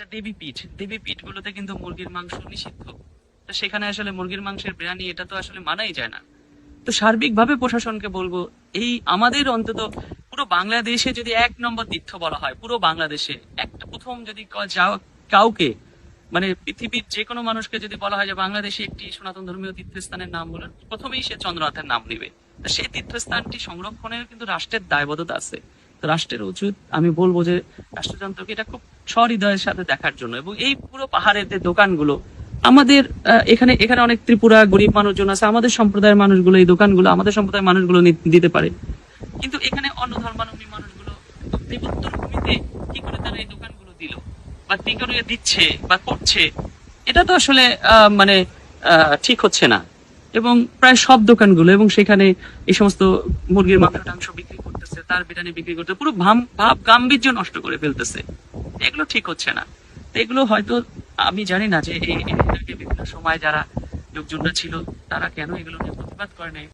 একটা দেবীপীঠ দেবীপীঠ গুলোতে কিন্তু মুরগির মাংস নিষিদ্ধ। তো সেখানে আসলে মুরগির মাংসের বিরিয়ানি, এটা তো আসলে মানাই যায় না। তো সার্বিকভাবে প্রশাসনকে বলব, এই আমাদের অন্তত পুরো বাংলাদেশে যদি এক নম্বর তীর্থ বলা হয়, পুরো বাংলাদেশে একটা প্রথম যদি কাউকে মানে পৃথিবীর যে কোনো মানুষকে যদি বলা হয় যে বাংলাদেশে একটি সনাতন ধর্মীয় তীর্থস্থানের নাম বলেন, প্রথমেই সে চন্দ্রনাথের নাম নিবে। সেই তীর্থস্থানটি সংরক্ষণের কিন্তু রাষ্ট্রের দায়বদ্ধতা আছে। রাষ্ট্রের উচিত। আমি বলব যে রাষ্ট্রযন্ত্রকে এটা খুব সহৃদয়ের সাথে দেখার জন্য। এবং এই পুরো পাহাড়ের যে দোকানগুলো, আমাদের এখানে এখানে অনেক ত্রিপুরা গরিব মানুষজন আছে, আমাদের সম্প্রদায়ের মানুষগুলো এই দোকানগুলো, আমাদের সম্প্রদায়ের মানুষগুলো দিতে পারে। কিন্তু এখানে অন্য ধর্মাবলম্বী মানুষগুলো দেবোত্তর ভূমিতে কি করে তারা এই দোকানগুলো দিল? বা কি করে দিচ্ছে বা করছে? এটা তো আসলে মানে ঠিক হচ্ছে না। এবং প্রায় সব দোকানগুলো, এবং সেখানে এই সমস্ত মুরগির মাংস টাংস বিক্রি তার বিরিয়ানি বিক্রি করতে পুরো ভাম ভাব গাম্ভীর্য নষ্ট করে ফেলতেছে। এগুলো ঠিক হচ্ছে না। এগুলো হয়তো আমি জানি না যে এই এই বিভিন্ন সময় যারা লোকজনরা ছিল, তারা কেন এগুলো নিয়ে প্রতিবাদ করে নাই।